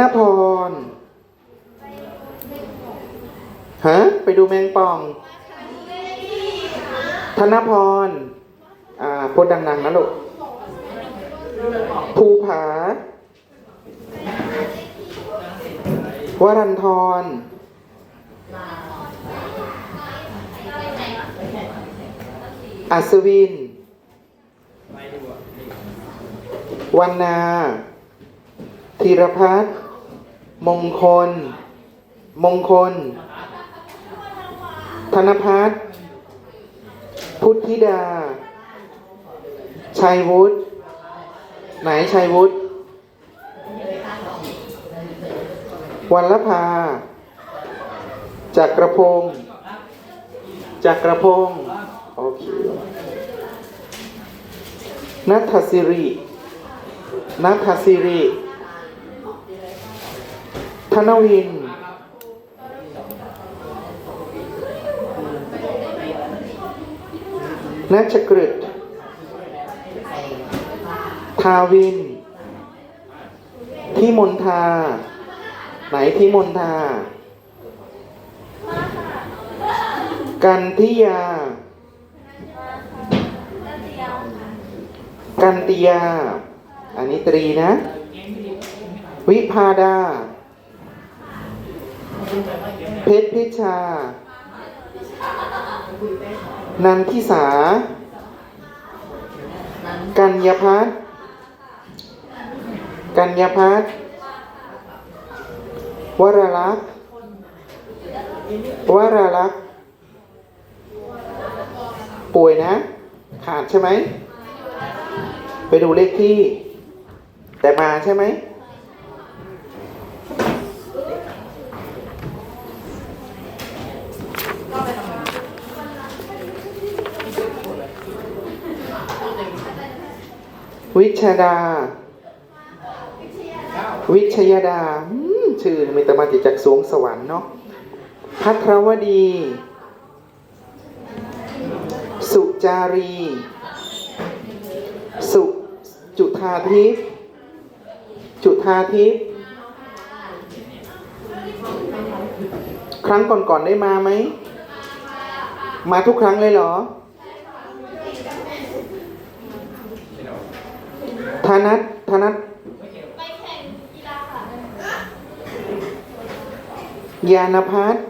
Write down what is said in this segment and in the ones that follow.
นพรฮะไปดูแมงป่อง ธนพร อ่าพูดดังๆนะลูกภูผาวรันทรอัศวิน วันนา ธีรพัฒน์มงคล มงคล ธนพัฒน์พุทธิดา ชัยวุฒิไหนชัยวุฒิวันละพาจักรพงศ์จักรพงศ์โอเคนัทสิรินัทสิริ นวิน นัชกฤตทาวิน ที่มนทา ไหนที่มนทา กันทิยา กันติยา อันนี้ตรีนะ วิพาดา เพชรพิชา นันทิสา กัญญาพัฒน์กัญญาพัฒน์วรลักษณ์วรลักษณ์ป่วยนะ ขาดใช่ไหม ไปดูเลขที่ แต่มาใช่ไหม วิชดา วิชยดาอืมชื่อมีแต่มาจากสวงสวรรค์เนาะพัทรวดี สุจารี สุจุธาทิพย์จุธาทิพย์ครั้งก่อนๆได้มาไหม มาทุกครั้งเลยเหรอ ธนัทธนัทยานพัฒน์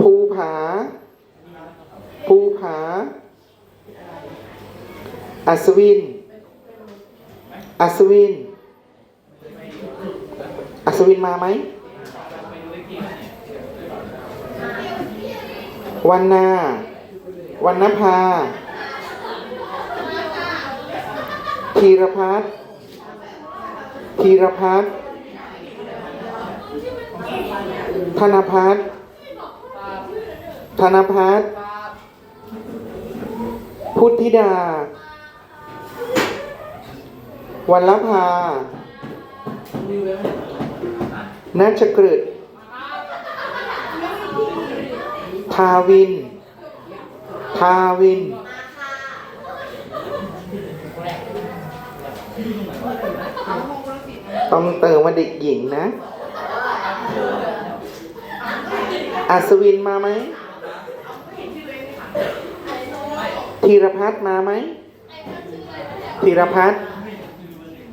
ภูผา ภูผา อัศวิน อัศวินอัศ วินมาไหมวันนาวันนภาธีรพัฒน์ธีรพัฒน์ธนพัฒน์ธนพัฒน์พุทธิดา วันละพา นัชกฤตทาวิน ทาวิน ต้องเติมว่าเด็กหญิงนะ อัศวินมาไหมธีรพัฒน์มาไหมธีรพัฒน์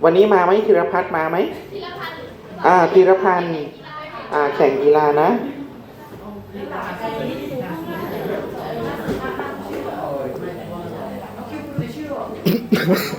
วันนี้มาไหมธีรพัฒน์มาไหม อ่าพีรพันธ์อ่าแข่งกีฬานะอ